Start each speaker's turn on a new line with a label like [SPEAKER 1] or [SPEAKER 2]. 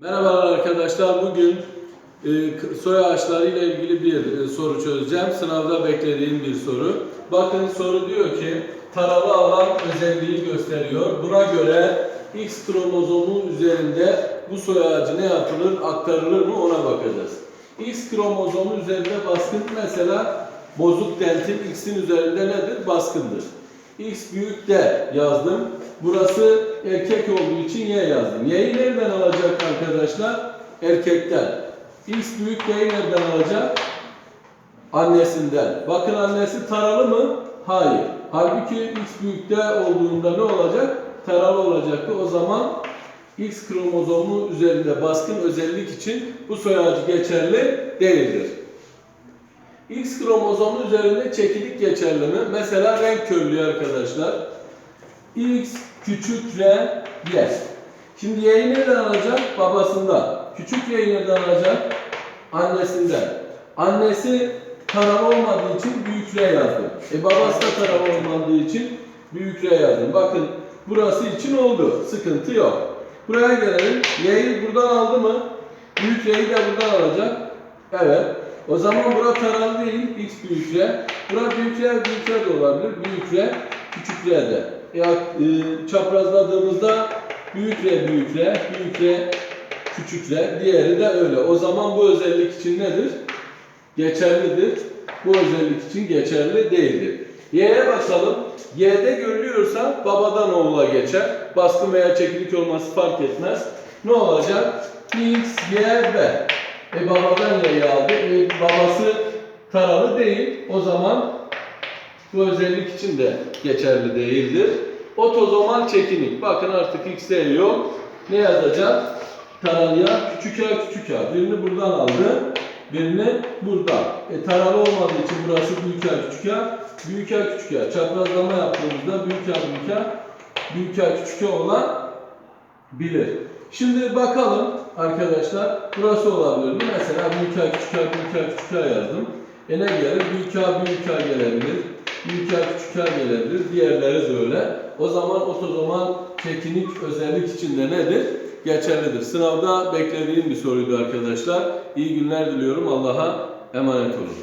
[SPEAKER 1] Merhabalar arkadaşlar. Bugün e, soy ağaçları ile ilgili bir e, soru çözeceğim. Sınavda beklediğim bir soru. Bakın soru diyor ki taralı alan özelliği gösteriyor. Buna göre X kromozomu üzerinde bu soy ağacı ne yapılır, aktarılır mı ona bakacağız. X kromozomu üzerinde baskın mesela bozuk dentin X'in üzerinde nedir? Baskındır. X büyük D yazdım. Burası erkek olduğu için Y yazdım. Y'yi nereden alacak arkadaşlar? Erkekten. X büyük D'yi nereden alacak? Annesinden. Bakın annesi taralı mı? Hayır. Halbuki X büyük D olduğunda ne olacak? Taralı olacaktı. O zaman X kromozomu üzerinde baskın özellik için bu soy ağacı geçerli değildir. X kromozomu üzerinde çekilik geçerli mi? Mesela renk körlüğü arkadaşlar. X küçük R Y. Şimdi Y'yi nereden alacak? Babasından. Küçük Y'yi nereden alacak? Annesinden. Annesi taralı olmadığı için büyük R yazdım. E babası da taralı olmadığı için büyük R yazdım. Bakın burası için oldu. Sıkıntı yok. Buraya gelelim. Y'yi buradan aldı mı? Büyük Y'yi de buradan alacak. Evet. O zaman bura taralı değil. X büyük R. Bura büyük R, büyük R de olabilir. Büyük R, küçük R de. Ya, e, çaprazladığımızda büyük R, büyük R, büyük R, küçük R. Diğeri de öyle. O zaman bu özellik için nedir? Geçerlidir. Bu özellik için geçerli değildir. Y'ye bakalım. Y'de görülüyorsa babadan oğula geçer. Baskın veya çekilik olması fark etmez. Ne olacak? X, Y, B. E babadan Y'yi aldı. E, babası taralı değil. O zaman bu özellik için de geçerli değildir. Otozomal çekinik. Bakın artık X değil yok. Ne yazacak? Taralıya küçük A küçük A. Birini buradan aldı. Birini buradan. E taralı olmadığı için burası büyük A küçük A. Büyük A küçük A. Çaprazlama yaptığımızda büyük A büyük A. Büyük A küçük A olan bilir. Şimdi bakalım arkadaşlar. Burası olabilir mi? Mesela büyük A küçük A büyük A küçük A yazdım. E ne gelir? Büyük A büyük A gelebilir. Büyük A küçük A gelebilir. Diğerleri de öyle. O zaman otozomal çekinik özellik içinde nedir? Geçerlidir. Sınavda beklediğim bir soruydu arkadaşlar. İyi günler diliyorum. Allah'a emanet olun.